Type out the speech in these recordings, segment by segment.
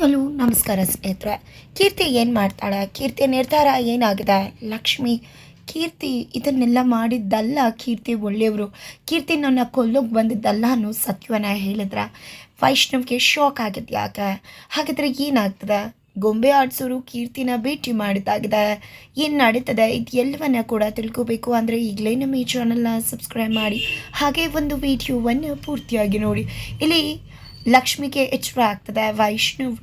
Hello, ನಮಸ್ಕಾರ ಸ್ನೇಹಿತರೆ. ಕೀರ್ತಿ ಏನು ಮಾಡ್ತಾಳೆ? ಕೀರ್ತಿ ನಿರ್ಧಾರ ಏನಾಗಿದೆ? ಲಕ್ಷ್ಮಿ, ಕೀರ್ತಿ ಇದನ್ನೆಲ್ಲ ಮಾಡಿದ್ದಲ್ಲ ಕೀರ್ತಿ ಒಳ್ಳೆಯವರು. ಕೀರ್ತಿ ನನ್ನ ಕೊಲ್ಲೋಗಿ ಬಂದಿದ್ದಲ್ಲ ಅನ್ನೋ ಸತ್ಯವನ್ನ ಹೇಳಿದ್ರೆ. ವೈಷ್ಣವ್ಗೆ ಶಾಕ್ ಆಗಿದೆ ಯಾಕೆ ಹಾಗಿದ್ರೆ ಏನಾಗ್ತದೆ? ಗೊಂಬೆ ಆಡಿಸೋರು ಕೀರ್ತಿನ ಭೇಟಿ ಮಾಡಿದ್ದಾಗಿದೆ. ಏನು ನಡೀತದೆ? ಇದು ಎಲ್ಲವನ್ನ ಕೂಡ ತಿಳ್ಕೋಬೇಕು ಅಂದರೆ ಈಗಲೇ ನಮ್ಮ ಈ ಚಾನಲ್ನ ಸಬ್ಸ್ಕ್ರೈಬ್ ಮಾಡಿ. ಹಾಗೆ ಒಂದು ವಿಡಿಯೋವನ್ನು ಪೂರ್ತಿಯಾಗಿ ನೋಡಿ. ಇಲ್ಲಿ ಲಕ್ಷ್ಮಿಗೆ ಎಚ್ಚರ ಆಗ್ತದೆ. ವೈಷ್ಣವ್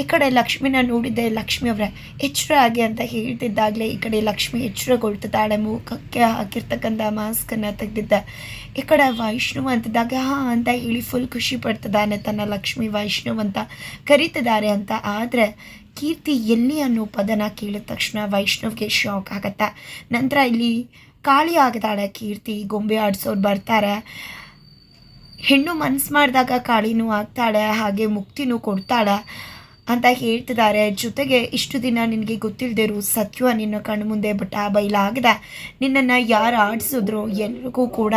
ಈ ಕಡೆ ಲಕ್ಷ್ಮಿನ ನೋಡಿದ್ದೆ ಲಕ್ಷ್ಮಿ ಅವರೇ ಎಚ್ಚರ ಆಗಿ ಅಂತ ಹೇಳ್ತಿದ್ದಾಗಲೇ ಈ ಕಡೆ ಲಕ್ಷ್ಮಿ ಎಚ್ಚರಗೊಳ್ತಿದ್ದಾಳೆ. ಮುಖಕ್ಕೆ ಹಾಕಿರ್ತಕ್ಕಂಥ ಮಾಸ್ಕನ್ನು ತೆಗೆದಿದ್ದೆ ಈ ಕಡೆ ವೈಷ್ಣವ್ ಅಂತಿದ್ದಾಗ, ಹಾಂ ಅಂತ ಹೇಳಿ ಫುಲ್ ಖುಷಿ ಪಡ್ತಿದ್ದಾನೆ ತನ್ನ ಲಕ್ಷ್ಮಿ ವೈಷ್ಣವ್ ಅಂತ ಕರೀತಿದ್ದಾರೆ ಅಂತ. ಆದರೆ ಕೀರ್ತಿ ಎಲ್ಲಿ ಅನ್ನೋ ಪದನ ಕೇಳಿದ ತಕ್ಷಣ ವೈಷ್ಣವ್ಗೆ ಶಾಕ್ ಆಗತ್ತೆ. ನಂತರ ಇಲ್ಲಿ ಕಾಳಿ ಆಗಿದ್ದಾಳೆ ಕೀರ್ತಿ, ಗೊಂಬೆ ಆಡಿಸೋರು ಬರ್ತಾರೆ. ಹೆಣ್ಣು ಮನ್ಸು ಮಾಡಿದಾಗ ಕಾಳಿನೂ ಆಗ್ತಾಳೆ, ಹಾಗೆ ಮುಕ್ತಿನೂ ಕೊಡ್ತಾಳೆ ಅಂತ ಹೇಳ್ತಿದ್ದಾರೆ. ಜೊತೆಗೆ ಇಷ್ಟು ದಿನ ನಿನಗೆ ಗೊತ್ತಿಲ್ಲದಿರು ಸತ್ಯವ ನಿನ್ನ ಕಣ್ಣು ಮುಂದೆ ಬಟ ಬೈಲಾಗಿದೆ ನಿನ್ನನ್ನು ಯಾರು ಆಡಿಸಿದ್ರು ಎಲ್ರಿಗೂ ಕೂಡ.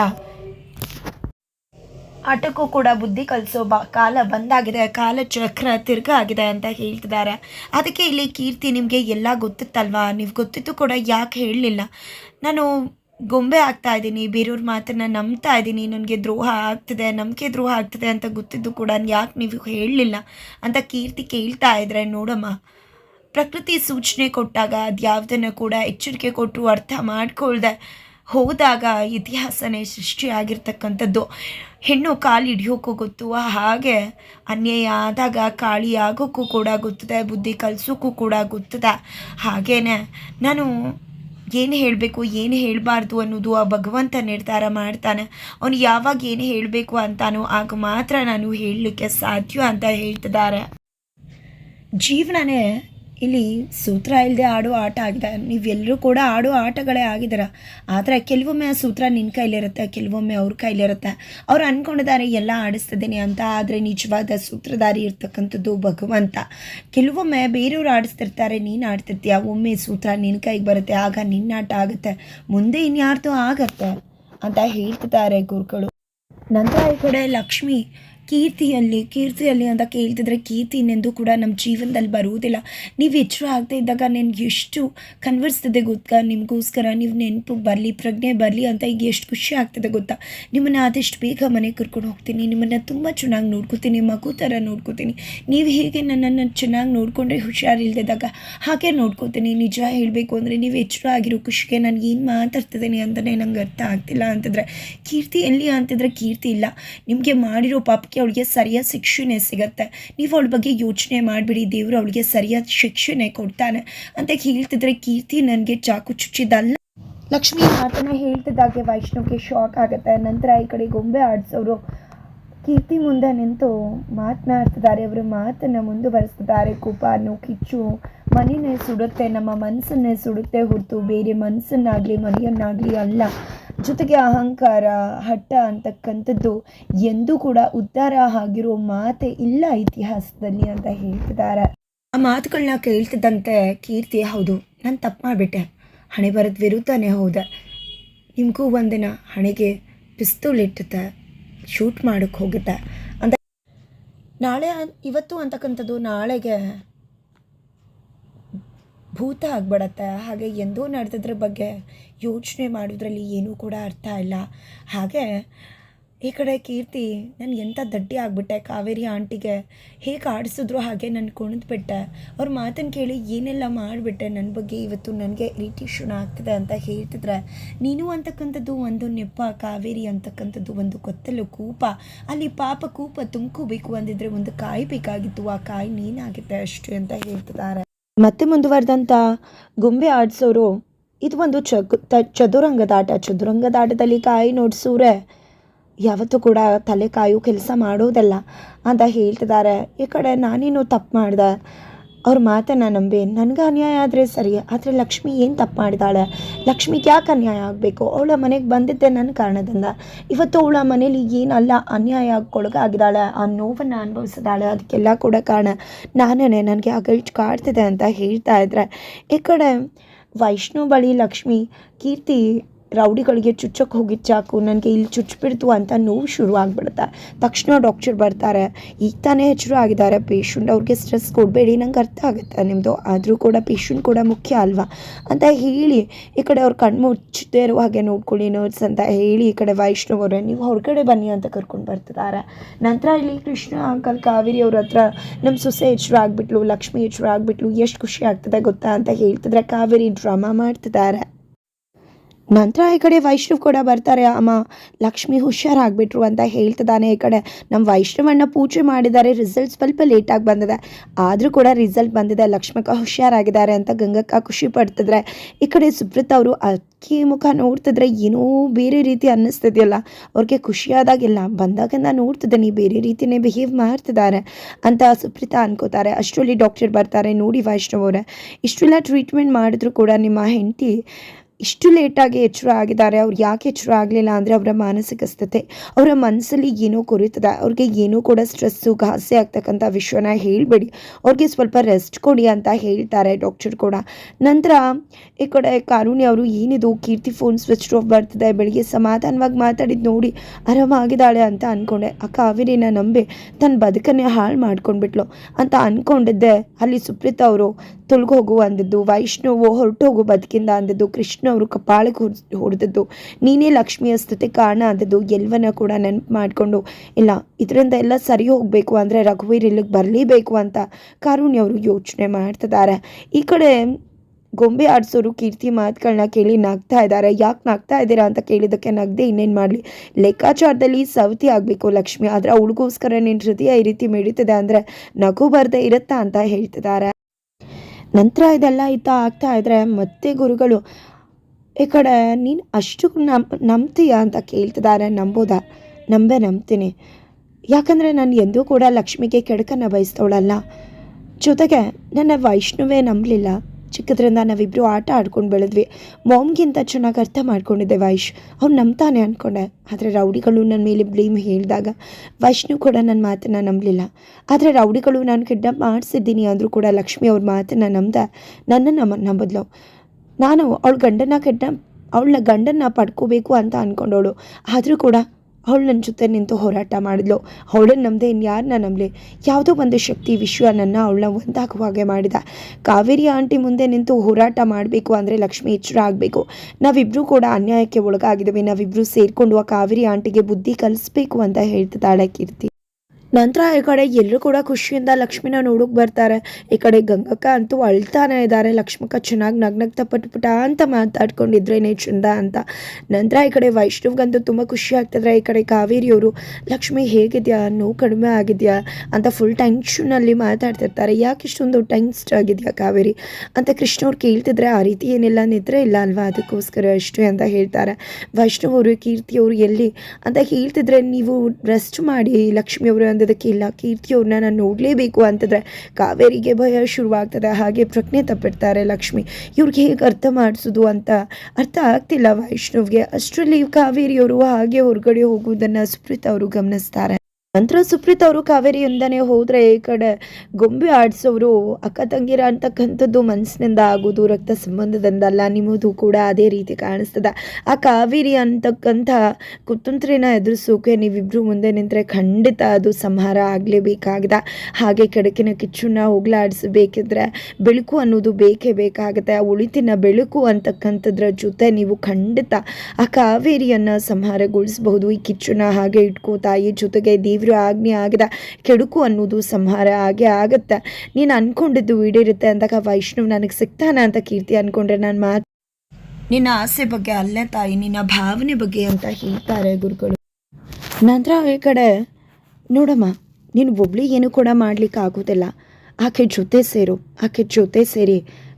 ಆಟಕ್ಕೂ ಕೂಡ ಬುದ್ಧಿ ಕಲಿಸೋ ಬಾ ಕಾಲ ಬಂದಾಗಿದೆ. ಕಾಲ ಚಕ್ರ ತಿರ್ಗ ಆಗಿದೆ ಅಂತ ಹೇಳ್ತಿದ್ದಾರೆ. ಅದಕ್ಕೆ ಇಲ್ಲಿ ಕೀರ್ತಿ ನಿಮಗೆ ಎಲ್ಲ ಗೊತ್ತಿತ್ತಲ್ವಾ? ನೀವು ಗೊತ್ತಿತ್ತು ಕೂಡ ಯಾಕೆ ಹೇಳಲಿಲ್ಲ? ನಾನು ಗೊಂಬೆ ಆಗ್ತಾ ಇದ್ದೀನಿ ಬೇರೆಯವ್ರ ಮಾತನ್ನ ನಂಬ್ತಾ ಇದ್ದೀನಿ, ನನಗೆ ದ್ರೋಹ ಆಗ್ತಿದೆ, ನಂಬಿಕೆ ದ್ರೋಹ ಆಗ್ತಿದೆ ಅಂತ ಗೊತ್ತಿದ್ದು ಕೂಡ ಯಾಕೆ ನೀವು ಹೇಳಲಿಲ್ಲ ಅಂತ ಕೀರ್ತಿ ಕೇಳ್ತಾ ಇದ್ರೆ, ನೋಡಮ್ಮ. ಪ್ರಕೃತಿ ಸೂಚನೆ ಕೊಟ್ಟಾಗ ಅದು ಯಾವುದನ್ನು ಕೂಡ ಎಚ್ಚರಿಕೆ ಕೊಟ್ಟು ಅರ್ಥ ಮಾಡ್ಕೊಳ್ದೆ ಹೋದಾಗ ಇತಿಹಾಸನೇ ಸೃಷ್ಟಿಯಾಗಿರ್ತಕ್ಕಂಥದ್ದು ಹೆಣ್ಣು ಕಾಲು ಹಿಡಿಯೋಕ್ಕೂ ಗೊತ್ತು, ಹಾಗೆ ಅನ್ಯಾಯ ಆದಾಗ ಕಾಳಿ ಆಗೋಕ್ಕೂ ಕೂಡ ಗೊತ್ತದೆ, ಬುದ್ಧಿ ಕಲಿಸೋಕ್ಕೂ ಕೂಡ ಗೊತ್ತದೆ. ಹಾಗೇ ನಾನು ಏನು ಹೇಳಬೇಕು, ಏನು ಹೇಳಬಾರ್ದು ಅನ್ನೋದು ಆ ಭಗವಂತ ನಿರ್ಧಾರ ಮಾಡ್ತಾನೆ. ಅವನು ಯಾವಾಗ ಏನು ಹೇಳಬೇಕು ಅಂತಾನೋ ಆಗ ಮಾತ್ರ ನಾನು ಹೇಳಲಿಕ್ಕೆ ಸಾಧ್ಯ ಅಂತ ಹೇಳ್ತಿದ್ದಾರೆ. ಜೀವನನೇ ಇಲ್ಲಿ ಸೂತ್ರ ಇಲ್ಲದೆ ಆಡೋ ಆಟ ಆಗಿದೆ. ನೀವೆಲ್ಲರೂ ಕೂಡ ಆಡೋ ಆಟಗಳೇ ಆಗಿದಾರ ಆದರೆ ಕೆಲವೊಮ್ಮೆ ಆ ಸೂತ್ರ ನಿನ್ನ ಕೈಲಿರುತ್ತೆ, ಕೆಲವೊಮ್ಮೆ ಅವ್ರ ಕೈಲಿರುತ್ತೆ. ಅವ್ರು ಅಂದ್ಕೊಂಡಿದ್ದಾರೆ ಎಲ್ಲ ಆಡಿಸ್ತಿದ್ದೀನಿ ಅಂತ. ಆದರೆ ನಿಜವಾದ ಸೂತ್ರಧಾರಿ ಇರ್ತಕ್ಕಂಥದ್ದು ಭಗವಂತ. ಕೆಲವೊಮ್ಮೆ ಬೇರೆಯವ್ರು ಆಡಿಸ್ತಿರ್ತಾರೆ, ನೀನು ಆಡ್ತಿರ್ತೀಯ. ಒಮ್ಮೆ ಸೂತ್ರ ನಿನ್ನ ಕೈಗೆ ಬರುತ್ತೆ, ಆಗ ನಿನ್ನ ಆಟ ಆಗುತ್ತೆ. ಮುಂದೆ ಇನ್ಯಾರ್ದು ಆಗತ್ತೆ, ಅಂತ ಹೇಳ್ತಿದ್ದಾರೆ ಗುರುಗಳು. ನಂತರ ಈ ಕಡೆ ಲಕ್ಷ್ಮಿ ಕೀರ್ತಿಯಲ್ಲಿ ಕೀರ್ತಿಯಲ್ಲಿ ಅಂತ ಕೇಳ್ತಿದ್ರೆ ಕೀರ್ತಿ ಇನ್ನೆಂದು ಕೂಡ ನಮ್ಮ ಜೀವನದಲ್ಲಿ ಬರುವುದಿಲ್ಲ. ನೀವು ಎಚ್ಚರ ಆಗದೆ ಇದ್ದಾಗ ನನಗೆ ಎಷ್ಟು ಕನ್ವರ್ಸ್ತಿದೆ ಗೊತ್ತಾ? ನಿಮಗೋಸ್ಕರ ನೀವು ನೆನಪು ಬರಲಿ, ಪ್ರಜ್ಞೆ ಬರಲಿ ಅಂತ ಈಗ ಎಷ್ಟು ಖುಷಿ ಆಗ್ತದೆ ಗೊತ್ತಾ? ನಿಮ್ಮನ್ನು ಆದಷ್ಟು ಬೇಗ ಮನೆಗೆ ಕರ್ಕೊಂಡು ಹೋಗ್ತೀನಿ, ನಿಮ್ಮನ್ನು ತುಂಬ ಚೆನ್ನಾಗಿ ನೋಡ್ಕೋತೀನಿ, ಮಗು ಥರ ನೋಡ್ಕೋತೀನಿ. ನೀವು ಹೇಗೆ ನನ್ನನ್ನು ಚೆನ್ನಾಗಿ ನೋಡಿಕೊಂಡ್ರೆ ಹುಷಾರಿಲ್ದಿದ್ದಾಗ ಹಾಗೆ ನೋಡ್ಕೋತೀನಿ. ನಿಜ ಹೇಳಬೇಕು ಅಂದರೆ ನೀವು ಎಚ್ಚರ ಆಗಿರೋ ಖುಷಿಗೆ ನನಗೆ ಏನು ಮಾತಾಡ್ತಿದ್ದೀನಿ ಅಂತಲೇ ನಂಗೆ ಅರ್ಥ ಆಗ್ತಿಲ್ಲ ಅಂತಂದರೆ ಕೀರ್ತಿ ಎಲ್ಲಿ ಅಂತಂದರೆ ಕೀರ್ತಿ ಇಲ್ಲ. ನಿಮಗೆ ಮಾಡಿರೋ ಪಾಪಕ್ಕೆ ಅವಳಿಗೆ ಸರಿಯಾದ ಶಿಕ್ಷಣೆ ಸಿಗತ್ತೆ. ನೀವು ಅವಳ ಬಗ್ಗೆ ಯೋಚನೆ ಮಾಡಿಬಿಡಿ, ದೇವರು ಅವಳಿಗೆ ಸರಿಯಾದ ಶಿಕ್ಷಣೆ ಕೊಡ್ತಾನೆ. ಅಂತ ಹೇಳ್ತಿದ್ರೆ ಕೀರ್ತಿ ನನಗೆ ಚಾಕು ಚುಚ್ಚಿದ್ದಲ್ಲ. ಲಕ್ಷ್ಮಿ ಮಾತನ್ನ ಹೇಳ್ತಿದ್ದಾಗೆ ವೈಷ್ಣವ್ಗೆ ಶಾಕ್ ಆಗುತ್ತೆ. ನಂತರ ಈ ಕಡೆ ಗೊಂಬೆ ಆಡಿಸೋರು. ಕೀರ್ತಿ ಮುಂದೆ ನಿಂತು ಮಾತನಾಡ್ತಿದ್ದಾರೆ. ಅವರು ಮಾತನ್ನು ಮುಂದುವರೆಸ್ತಿದ್ದಾರೆ. ಕೋಪ ಅನ್ನೋ ಕಿಚ್ಚು ಮನೆಯೇ ಸುಡುತ್ತೆ. ನಮ್ಮ ಮನಸ್ಸನ್ನೇ ಸುಡುತ್ತೆ ಹೊರತು ಬೇರೆ ಮನಸ್ಸನ್ನಾಗಲಿ, ಮನೆಯನ್ನಾಗಲಿ ಅಲ್ಲ. ಜೊತೆಗೆ ಅಹಂಕಾರ, ಹಠ ಅಂತಕ್ಕಂಥದ್ದು ಎಂದೂ ಕೂಡ ಉದ್ಧಾರ ಆಗಿರೋ ಮಾತೆ ಇಲ್ಲ ಇತಿಹಾಸದಲ್ಲಿ ಅಂತ ಹೇಳ್ತಿದ್ದಾರೆ. ಆ ಮಾತುಗಳನ್ನ ಕೇಳ್ತಿದ್ದಂತೆ ಕೀರ್ತಿ, ಹೌದು, ನಾನು ತಪ್ಪು ಮಾಡಿಬಿಟ್ಟೆ. ಹಣೆ ಬರದ ವಿರುದ್ಧನೇ ಹೋದೆ. ನಿಮಗೂ ಒಂದಿನ ಹಣೆಗೆ ಪಿಸ್ತೂಲ್ ಇಟ್ಟುತ್ತೆ ಶೂಟ್ ಮಾಡೋಕ್ಕೆ ಹೋಗುತ್ತೆ ಅಂತ ನಾಳೆ, ಇವತ್ತು ಅಂತಕ್ಕಂಥದ್ದು ನಾಳೆಗೆ ಭೂತ ಆಗ್ಬಿಡತ್ತೆ. ಹಾಗೆ ಎಂದೋ ನಡೆದದ್ರ ಬಗ್ಗೆ ಯೋಚನೆ ಮಾಡೋದ್ರಲ್ಲಿ ಏನೂ ಕೂಡ ಅರ್ಥ ಇಲ್ಲ. ಹಾಗೆ ಈ ಕಡೆ ಕೀರ್ತಿ, ನಾನು ಎಂಥ ದಡ್ಡಿ ಆಗಿಬಿಟ್ಟೆ ಕಾವೇರಿ ಆಂಟಿಗೆ. ಹೇಗೆ ಆಡಿಸಿದ್ರು ಹಾಗೆ ನಾನು ಕುಣಿದ್ಬಿಟ್ಟೆ ಅವ್ರ ಮಾತನ್ನು ಕೇಳಿ ಏನೆಲ್ಲ ಮಾಡಿಬಿಟ್ಟೆ ನನ್ನ ಬಗ್ಗೆ ಇವತ್ತು ನನಗೆ ಇರಿಟೇಷನ್ ಆಗ್ತಿದೆ ಅಂತ ಹೇಳ್ತಿದ್ರೆ, ನೀನು ಅಂತಕ್ಕಂಥದ್ದು ಒಂದು ನೆಪ, ಕಾವೇರಿ ಅಂತಕ್ಕಂಥದ್ದು ಒಂದು ಕೊತ್ತಲು ಕೂಪ. ಅಲ್ಲಿ ಪಾಪ ಕೂಪ ತುಂಬ್ಕೋಬೇಕು ಅಂದಿದ್ರೆ ಒಂದು ಕಾಯಿ ಬೇಕಾಗಿತ್ತು, ಆ ಕಾಯಿ ನೀನಾಗಿದ್ದೆ ಅಷ್ಟು ಅಂತ ಹೇಳ್ತಿದ್ದಾರೆ. ಮತ್ತೆ ಮುಂದುವರೆದಂಥ ಗೊಂಬೆ ಆಡಿಸೋರು, ಇದು ಒಂದು ಚಗ್, ತ, ಚದುರಂಗದ ಆಟದಲ್ಲಿ ಕಾಯಿ ನೋಡಿಸೋರೆ, ಯಾವತ್ತೂ ಕೂಡ ತಲೆ ಕಾಯೋ ಕೆಲಸ ಮಾಡೋದಲ್ಲ ಅಂತ ಹೇಳ್ತಿದ್ದಾರೆ ಈ ಕಡೆ ನಾನೇನು ತಪ್ಪು ಮಾಡಿದೆ. ಅವ್ರ ಮಾತನ್ನು ನಂಬಿ, ನನಗೆ ಅನ್ಯಾಯ ಆದರೆ ಸರಿ, ಆದರೆ ಲಕ್ಷ್ಮಿ ಏನು ತಪ್ಪು ಮಾಡಿದಾಳೆ? ಲಕ್ಷ್ಮಿಗೆ ಯಾಕೆ ಅನ್ಯಾಯ ಆಗಬೇಕು? ಅವಳ ಮನೆಗೆ ಬಂದಿದ್ದೆ ನನ್ನ ಕಾರಣದಿಂದ. ಇವತ್ತು ಅವಳ ಮನೇಲಿ ಏನಲ್ಲ ಅನ್ಯಾಯ ಒಳಗಾಗಿದ್ದಾಳೆ ಆ ನೋವನ್ನು ಅನುಭವಿಸಿದಾಳೆ, ಅದಕ್ಕೆಲ್ಲ ಕೂಡ ಕಾರಣ ನಾನೇ ನನಗೆ ಅಗಲ್ಟ್ ಕಾಡ್ತಿದೆ ಅಂತ ಹೇಳ್ತಾ ಇದ್ರೆ. ಈ ಕಡೆ ವೈಷ್ಣು ಬಳಿ ಲಕ್ಷ್ಮಿ, ಕೀರ್ತಿ ರೌಡಿಗಳಿಗೆ ಚುಚ್ಚಕ್ಕೆ ಹೋಗಿದ್ದು ಚಾಕು, ನನಗೆ ಇಲ್ಲಿ ಚುಚ್ಚಿಬಿಡ್ತು ಅಂತ ನೋವು ಶುರು ಆಗಿಬಿಡುತ್ತೆ. ತಕ್ಷಣ ಡಾಕ್ಟರ್ ಬರ್ತಾರೆ. ಈಗ ತಾನೇ ಹೆಚ್ಚರು ಆಗಿದ್ದಾರೆ. ಪೇಷಂಟ್ ಅವ್ರಿಗೆ ಸ್ಟ್ರೆಸ್ ಕೊಡಬೇಡಿ, ನಂಗೆ ಅರ್ಥ ಆಗುತ್ತೆ ನಿಮ್ಮದು ಆದರೂ ಕೂಡ ಪೇಷಂಟ್ ಕೂಡ ಮುಖ್ಯ ಅಲ್ವಾ? ಅಂತ ಹೇಳಿ ಈ ಕಡೆ ಅವ್ರು ಕಣ್ಣು ಮುಚ್ಚದೇ ಇರುವ ಹಾಗೆ ನೋಡ್ಕೊಳ್ಳಿ ನರ್ಸ್ ಅಂತ ಹೇಳಿ ಈ ಕಡೆ ವೈಷ್ಣವ್ ನೀವು ಹೊರಗಡೆ ಬನ್ನಿ ಅಂತ ಕರ್ಕೊಂಡು ಬರ್ತಿದ್ದಾರೆ. ನಂತರ ಇಲ್ಲಿ ಕೃಷ್ಣ, ಅಂಕಲ್, ಕಾವೇರಿ ಅವ್ರ ಹತ್ರ ನಮ್ಮ ಸೊಸೆ ಹೆಚ್ಚರು ಆಗಿಬಿಟ್ಲು, ಲಕ್ಷ್ಮಿ ಹೆಚ್ಚರು ಆಗಿಬಿಟ್ಲು, ಎಷ್ಟು ಖುಷಿ ಆಗ್ತದೆ ಗೊತ್ತಾ? ಅಂತ ಹೇಳ್ತಿದ್ರೆ ಕಾವೇರಿ ಡ್ರಾಮಾ ಮಾಡ್ತಿದ್ದಾರೆ. ನಂತರ ಈ ಕಡೆ ವೈಷ್ಣವ್ ಕೂಡ ಬರ್ತಾರೆ. ಅಮ್ಮ, ಲಕ್ಷ್ಮಿ ಹುಷಾರಾಗ್ಬಿಟ್ರು ಅಂತ ಹೇಳ್ತಿದ್ದಾನೆ ಈ ಕಡೆ. ನಮ್ಮ ವೈಷ್ಣವಣ್ಣ ಪೂಜೆ ಮಾಡಿದ್ದಾರೆ. ರಿಸಲ್ಟ್ ಸ್ವಲ್ಪ ಲೇಟಾಗಿ ಬಂದಿದೆ. ಆದರೂ ಕೂಡ ರಿಸಲ್ಟ್ ಬಂದಿದೆ. ಲಕ್ಷ್ಮಕ್ಕ ಹುಷಾರಾಗಿದ್ದಾರೆ ಅಂತ ಗಂಗಕ್ಕ ಖುಷಿ ಪಡ್ತಿದ್ರೆ. ಈ ಕಡೆ ಸುಬ್ರತ್ ಅವರು ಅಕ್ಕಿ ಮುಖ ನೋಡ್ತಿದ್ರೆ ಏನೋ ಬೇರೆ ರೀತಿ ಅನ್ನಿಸ್ತಿದೆಯಲ್ಲ. ಅವ್ರಿಗೆ ಖುಷಿಯಾದಾಗಿಲ್ಲ ಬಂದಾಗಿಂದ ನೋಡ್ತಿದ್ದೀನಿ ಬೇರೆ ರೀತಿಯೇ ಬಿಹೇವ್ ಮಾಡ್ತಿದ್ದಾರೆ ಅಂತ ಸುಪ್ರೀತಾ ಅನ್ಕೋತಾರೆ. ಅಷ್ಟರಲ್ಲಿ ಡಾಕ್ಟರ್ ಬರ್ತಾರೆ. ನೋಡಿ ವೈಷ್ಣವ್ ಅವರೇ, ಇಷ್ಟೆಲ್ಲ ಟ್ರೀಟ್ಮೆಂಟ್ ಮಾಡಿದ್ರು ಕೂಡ ನಿಮ್ಮ ಹೆಂಡತಿ ಇಷ್ಟು ಲೇಟಾಗಿ ಎಚ್ಚರ ಆಗಿದ್ದಾರೆ, ಅವ್ರು ಯಾಕೆ ಎಚ್ಚರ ಆಗಲಿಲ್ಲ ಅಂದರೆ ಅವರ ಮಾನಸಿಕ ಸ್ಥಿತಿ, ಅವರ ಮನಸ್ಸಲ್ಲಿ ಏನೋ ಕೊರೀತದೆ, ಅವ್ರಿಗೆ ಏನೂ ಕೂಡ ಸ್ಟ್ರೆಸ್ಸು ಘಾಸಿ ಆಗ್ತಕ್ಕಂಥ ವಿಷಯನ ಹೇಳಬೇಡಿ. ಅವ್ರಿಗೆ ಸ್ವಲ್ಪ ರೆಸ್ಟ್ ಕೊಡಿ ಅಂತ ಹೇಳ್ತಾರೆ ಡಾಕ್ಟರ್ ಕೂಡ. ನಂತರ ಈ ಕಡೆ ಕಾರುಣಿ ಅವರು, ಏನಿದು, ಕೀರ್ತಿ ಫೋನ್ ಸ್ವಿಚ್ ಆಫ್ ಬರ್ತದೆ, ಬೆಳಿಗ್ಗೆ ಸಮಾಧಾನವಾಗಿ ಮಾತಾಡಿದ್ದು ನೋಡಿ ಆರಾಮಾಗಿದ್ದಾಳೆ ಅಂತ ಅಂದ್ಕೊಂಡೆ ಆ ಕಾವೇರಿನ ನಂಬಿ ತನ್ನ ಬದುಕನ್ನೇ ಹಾಳು ಮಾಡ್ಕೊಂಡ್ಬಿಟ್ಲು ಅಂತ ಅಂದ್ಕೊಂಡಿದ್ದೆ ಅಲ್ಲಿ ಸುಪ್ರೀತಾ ಅವರು ತೊಳ್ಗೋಗು ಅಂದಿದ್ದು, ವೈಷ್ಣವು ಹೊರಟೋಗು ಬದುಕಿಂದ ಅಂದಿದ್ದು, ಕೃಷ್ಣ ಅವರು ಕಪಾಳಕ್ಕೆ ಹೊಡ್ ಹೊಡೆದದ್ದು. ನೀನೇ ಲಕ್ಷ್ಮಿಯ ಸ್ಥಿತಿ ಕಾರಣ ಆದದ್ದು ಎಲ್ಲವನ್ನ ಕೂಡ ನೆನಪು ಮಾಡಿಕೊಂಡು, ಇಲ್ಲ, ಇದರಿಂದ ಎಲ್ಲ ಸರಿ ಹೋಗಬೇಕು ಅಂದರೆ ರಘುವೀರ್ ಇಲ್ಲಿಗೆ ಬರಲೇಬೇಕು ಅಂತ ಕಾರುಣ್ಯ ಅವರು ಯೋಚನೆ ಮಾಡ್ತಿದ್ದಾರೆ. ಈ ಕಡೆ ಗೊಂಬೆ ಆಡಿಸೋರು ಕೀರ್ತಿ ಮಾತುಗಳನ್ನ ಕೇಳಿ ನಗ್ತಾ ಇದ್ದಾರೆ. ಯಾಕೆ ನಗ್ತಾ ಇದ್ದೀರಾ ಅಂತ ಕೇಳಿದ್ದಕ್ಕೆ ನಗ್ದೆ ಇನ್ನೇನು ಮಾಡಲಿ. ಲೆಕ್ಕಾಚಾರದಲ್ಲಿ ಸವತಿ ಆಗಬೇಕು ಲಕ್ಷ್ಮಿ, ಆದರೆ ಅವಳಿಗೋಸ್ಕರ ನಿನ್ನ ಹೃದಯ ಈ ರೀತಿ ಮಿಡಿತದೆ ಅಂದರೆ ನಗು ಬರದೇ ಇರುತ್ತಾ ಅಂತ ಹೇಳ್ತಿದ್ದಾರೆ. ನಂತರ ಇದೆಲ್ಲ ಇತ್ತ ಆಗ್ತಾ ಇದ್ರೆ ಮತ್ತೆ ಗುರುಗಳು ಈ ಕಡೆ ನೀನು ಅಷ್ಟು ನಮ್, ನಂಬ್ತೀಯ ಅಂತ ಕೇಳ್ತಿದ್ದಾರೆ ನಂಬೋದಾ? ನಂಬೆ ನಂಬ್ತೀನಿ. ಯಾಕಂದರೆ ನಾನು ಎಂದೂ ಕೂಡ ಲಕ್ಷ್ಮಿಗೆ ಕೆಡಕನ್ನು ಬಯಸ್ತವಳಲ್ಲ. ಜೊತೆಗೆ ನನ್ನ ವೈಷ್ಣುವೇ ನಂಬಲಿಲ್ಲ. ಚಿಕ್ಕದ್ರಿಂದ ನಾವಿಬ್ಬರು ಆಟ ಆಡ್ಕೊಂಡು ಬೆಳೆದ್ವಿ. ಮಾಮ್ಗಿಂತ ಚೆನ್ನಾಗಿ ಅರ್ಥ ಮಾಡ್ಕೊಂಡಿದ್ದೆ ವೈಶ್. ಅವ್ನು ನಂಬ್ತಾನೆ ಅಂದ್ಕೊಂಡೆ ಆದರೆ ರೌಡಿಗಳು ನನ್ನ ಮೇಲೆ ಬ್ಲೇಮ್ ಹೇಳಿದಾಗ ವೈಷ್ಣು ಕೂಡ ನನ್ನ ಮಾತನ್ನು ನಂಬಲಿಲ್ಲ. ಆದರೆ ರೌಡಿಗಳು ನಾನು ಕಿಡ್ನಾಪ್ ಮಾಡಿಸಿದ್ದೀನಿ ಅಂದರೂ ಕೂಡ ಲಕ್ಷ್ಮಿ ಅವ್ರ ಮಾತನ್ನು ನಂಬ್ದೆ ನನ್ನನ್ನು ನಂಬದ್ಲು. ನಾನು ಅವಳ ಗಂಡನ ಕೆಟ್ಟ ಅವಳನ್ನ ಗಂಡನ್ನ ಪಡ್ಕೋಬೇಕು ಅಂತ ಅಂದ್ಕೊಂಡವಳು ಆದರೂ ಕೂಡ ಅವಳು ನನ್ನ ಜೊತೆ ನಿಂತು ಹೋರಾಟ ಮಾಡಿದ್ಲು. ಅವಳನ್ನ ನಂಬದೆ ಇನ್ಯಾರನ್ನ ನಂಬಲಿ? ಯಾವುದೋ ಒಂದು ಶಕ್ತಿ ವಿಶ್ವ ನನ್ನ ಅವಳನ್ನ ಒಂದಾಗುವ ಹಾಗೆ ಮಾಡಿದ. ಕಾವೇರಿ ಆಂಟಿ ಮುಂದೆ ನಿಂತು ಹೋರಾಟ ಮಾಡಬೇಕು ಅಂದರೆ ಲಕ್ಷ್ಮಿ ಎಚ್ಚರ ಆಗಬೇಕು. ನಾವಿಬ್ಬರೂ ಕೂಡ ಅನ್ಯಾಯಕ್ಕೆ ಒಳಗಾಗಿದ್ದೀವಿ ನಾವಿಬ್ಬರೂ ಸೇರಿಕೊಂಡು ಆ ಕಾವೇರಿ ಆಂಟಿಗೆ ಬುದ್ಧಿ ಕಲಿಸ್ಬೇಕು ಅಂತ ಹೇಳ್ತಿದ್ದಾಳೆ ಕೀರ್ತಿ. ನಂತರ ಈ ಕಡೆ ಎಲ್ಲರೂ ಕೂಡ ಖುಷಿಯಿಂದ ಲಕ್ಷ್ಮಿನ ನೋಡೋಕೆ ಬರ್ತಾರೆ. ಈ ಕಡೆ ಗಂಗಕ್ಕ ಅಂತೂ ಅಳ್ತಾನೆ ಇದ್ದಾರೆ ಲಕ್ಷ್ಮಕ್ಕ ಚೆನ್ನಾಗಿ ನಗ್ನಗ್ತಾ ಪಟ್ ಪಟ ಅಂತ ಮಾತಾಡ್ಕೊಂಡಿದ್ರೇನೆ ಚಂದ ಅಂತ. ನಂತರ ಈ ಕಡೆ ವೈಷ್ಣವ್ಗಂತೂ ತುಂಬ ಖುಷಿ ಆಗ್ತಿದ್ರೆ ಈ ಕಡೆ ಕಾವೇರಿಯವರು, ಲಕ್ಷ್ಮಿ ಹೇಗಿದೆಯಾ? ನೋವು ಕಡಿಮೆ ಆಗಿದೆಯಾ? ಅಂತ ಫುಲ್ ಟೆನ್ಷನಲ್ಲಿ ಮಾತಾಡ್ತಿರ್ತಾರೆ. ಯಾಕೆ ಇಷ್ಟೊಂದು ಟೆನ್ಸ್ಡ್ ಆಗಿದೆಯಾ ಕಾವೇರಿ? ಅಂತ ಕೃಷ್ಣವ್ರು ಕೇಳ್ತಿದ್ರೆ, ಆ ರೀತಿ ಏನಿಲ್ಲ, ನಿದ್ರೆ ಇಲ್ಲ ಅಲ್ವಾ? ಅದಕ್ಕೋಸ್ಕರ ಅಷ್ಟೇ ಅಂತ ಹೇಳ್ತಾರೆ. ವೈಷ್ಣವರು, ಕೀರ್ತಿಯವರು ಎಲ್ಲಿ? ಅಂತ ಹೇಳ್ತಿದ್ರೆ, ನೀವು ರೆಸ್ಟ್ ಮಾಡಿ ಲಕ್ಷ್ಮಿಯವರು ಅಂದದಕ್ಕೆ ಇಲ್ಲ. ಕೀರ್ತಿಯವ್ರನ್ನ ನಾನು ನೋಡಲೇಬೇಕು ಅಂತಂದರೆ ಕಾವೇರಿಗೆ ಭಯ ಶುರುವಾಗ್ತದೆ. ಹಾಗೆ ಪ್ರಜ್ಞೆ ತಪ್ಪಿಡ್ತಾರೆ ಲಕ್ಷ್ಮಿ. ಇವ್ರಿಗೆ ಹೇಗೆ ಅರ್ಥ ಮಾಡಿಸೋದು ಅಂತ ಅರ್ಥ ಆಗ್ತಿಲ್ಲ ವೈಷ್ಣವ್ಗೆ. ಅಷ್ಟರಲ್ಲಿ ಕಾವೇರಿಯವರು ಹಾಗೆ ಹೊರಗಡೆ ಹೋಗುವುದನ್ನು ಸುಪ್ರೀತ್ ಅವರು ಗಮನಿಸ್ತಾರೆ. ನಂತರ ಸುಪ್ರೀತ್ ಅವರು ಕಾವೇರಿಯಿಂದನೇ ಹೋದರೆ ಈ ಕಡೆ ಗೊಂಬೆ ಆಡಿಸೋರು ಅಕ್ಕ ತಂಗಿರ ಅಂತಕ್ಕಂಥದ್ದು ಮನಸ್ಸಿನಿಂದ ಆಗೋದು, ರಕ್ತ ಸಂಬಂಧದಿಂದಲ್ಲ, ನಿಮ್ಮದು ಕೂಡ ಅದೇ ರೀತಿ ಕಾಣಿಸ್ತದೆ. ಆ ಕಾವೇರಿ ಅಂತಕ್ಕಂಥ ಕುತಂತ್ರಿನ ಎದುರಿಸೋಕೆ ನೀವಿಬ್ಬರು ಮುಂದೆ ನಿಂತರೆ ಖಂಡಿತ ಅದು ಸಂಹಾರ ಆಗಲೇಬೇಕಾಗಿದೆ. ಹಾಗೆ ಕೆಡಕಿನ ಕಿಚ್ಚನ್ನ ಹೋಗ್ಲಾಡಿಸಬೇಕಿದ್ರೆ ಬೆಳಕು ಅನ್ನೋದು ಬೇಕೇ ಬೇಕಾಗುತ್ತೆ. ಆ ಉಳಿತಿನ ಬೆಳಕು ಅಂತಕ್ಕಂಥದ್ರ ಜೊತೆ ನೀವು ಖಂಡಿತ ಆ ಕಾವೇರಿಯನ್ನು ಸಂಹಾರಗೊಳಿಸಬಹುದು. ಈ ಕಿಚ್ಚುನ ಹಾಗೆ ಇಟ್ಕೋತಾ, ಈ ಜೊತೆಗೆ ದೇವರು ಆಜ್ಞೆ ಆಗದ. ಕೆಡುಕು ಅನ್ನೋದು ಸಂಹಾರ ಆಗೇ ಆಗುತ್ತೆ? ನೀನು ಅನ್ಕೊಂಡಿದ್ದು ಈಡೇರುತ್ತೆ ಅಂದಾಗ ವೈಷ್ಣವ್ ನನಗೆ ಸಿಗ್ತಾನ ಅಂತ ಕೀರ್ತಿ ಅಂದ್ಕೊಂಡ್ರೆ ನಾನು ಮಾತು ನಿನ್ನ ಆಸೆ ಬಗ್ಗೆ ಅಲ್ಲೇ ತಾಯಿ, ನಿನ್ನ ಭಾವನೆ ಬಗ್ಗೆ ಅಂತ ಹೇಳ್ತಾರೆ ಗುರುಗಳು. ನಂತರ ಈ ಕಡೆ, ನೋಡಮ್ಮ, ನೀನು ಒಬ್ಳಿ ಏನು ಕೂಡ ಮಾಡ್ಲಿಕ್ಕೆ ಆಗೋದಿಲ್ಲ. ಆಕೆ ಜೊತೆ ಸೇರು, ಆಕೆ ಜೊತೆ ಸೇರಿ.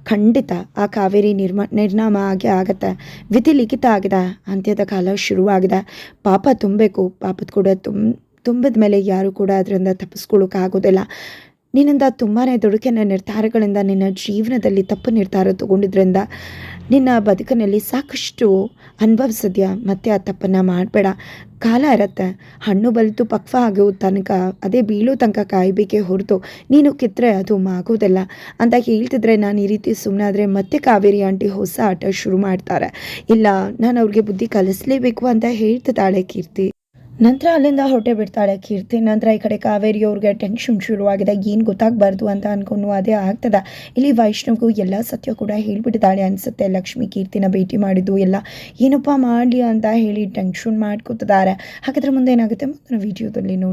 ಖಂಡಿತ ಆ ಕಾವೇರಿ ನಿರ್ಮ ನಿರ್ನಾಮ ಆಗಿ ಆಗತ್ತೆ. ವಿಧಿ ಲಿಖಿತ ಆಗಿದೆ. ಅಂತ್ಯದ ಕಾಲ ಶುರುವಾಗಿದೆ. ಪಾಪ ತುಂಬಬೇಕು. ಪಾಪದ ಕೂಡ ತುಂಬ ತುಂಬಿದ ಮೇಲೆ ಯಾರು ಕೂಡ ಅದರಿಂದ ತಪ್ಪಿಸ್ಕೊಳ್ಳೋಕ್ಕಾಗೋದಿಲ್ಲ. ನಿನ್ನಿಂದ ತುಂಬಾ ದುಡುಕಿನ ನಿರ್ಧಾರಗಳಿಂದ, ನಿನ್ನ ಜೀವನದಲ್ಲಿ ತಪ್ಪು ನಿರ್ಧಾರ ತಗೊಂಡಿದ್ರಿಂದ ನಿನ್ನ ಬದುಕಿನಲ್ಲಿ ಸಾಕಷ್ಟು ಅನುಭವಿಸಿದ್ಯಾ? ಮತ್ತೆ ಆ ತಪ್ಪನ್ನು ಮಾಡಬೇಡ. ಕಾಲ ಇರುತ್ತೆ. ಹಣ್ಣು ಬಲಿತು ಪಕ್ವ ಆಗೋ ತನಕ, ಅದೇ ಬೀಳೋ ತನಕ ಕಾಯಬೇಕೇ ಹೊರತು. ನೀನು ಕಿತ್ತರೆ ಅದು ಮಾಗೋದಿಲ್ಲ. ಅಂತ ಹೇಳ್ತಿದ್ರೆ ನಾನು ಈ ರೀತಿ ಸುಮ್ಮನಾದರೆ ಮತ್ತೆ ಕಾವೇರಿ ಆಂಟಿ ಹೊಸ ಆಟ ಶುರು ಮಾಡ್ತಾರೆ. ಇಲ್ಲ, ನಾನು ಅವ್ರಿಗೆ ಬುದ್ಧಿ ಕಲಿಸ್ಲೇಬೇಕು ಅಂತ ಹೇಳ್ತಿದ್ದಾಳೆ ಕೀರ್ತಿ. ನಂತರ ಅಲ್ಲಿಂದ ಹೊರಟೆ ಬಿಡ್ತಾಳೆ. ಕೀರ್ತಿ ನಂತರ ಈ ಕಡೆ ಕಾವೇರಿ ಅವ್ರಿಗೆ ಟೆನ್ಷನ್ ಶುರುವಾಗಿದೆ. ಏನು ಗೊತ್ತಾಗಬಾರ್ದು ಅಂತ ಅನ್ಕೊಂಡು ಅದೇ ಆಗ್ತದೆ. ಇಲ್ಲಿ ವೈಷ್ಣವ್ಗೂ ಎಲ್ಲ ಸತ್ಯ ಕೂಡ ಹೇಳಿಬಿಡ್ತಾಳೆ ಅನಿಸುತ್ತೆ. ಲಕ್ಷ್ಮಿ ಕೀರ್ತಿನ ಭೇಟಿ ಮಾಡಿದ್ದು ಎಲ್ಲ ಏನಪ್ಪ ಮಾಡಲಿ ಅಂತ ಹೇಳಿ ಟೆನ್ಷನ್ ಮಾಡ್ಕೊತಿದ್ದಾರೆ. ಹಾಗಾದ್ರೆ ಮುಂದೆ ಏನಾಗುತ್ತೆ? ಮುಂದಿನ ವಿಡಿಯೋದಲ್ಲಿ ನೋಡಿ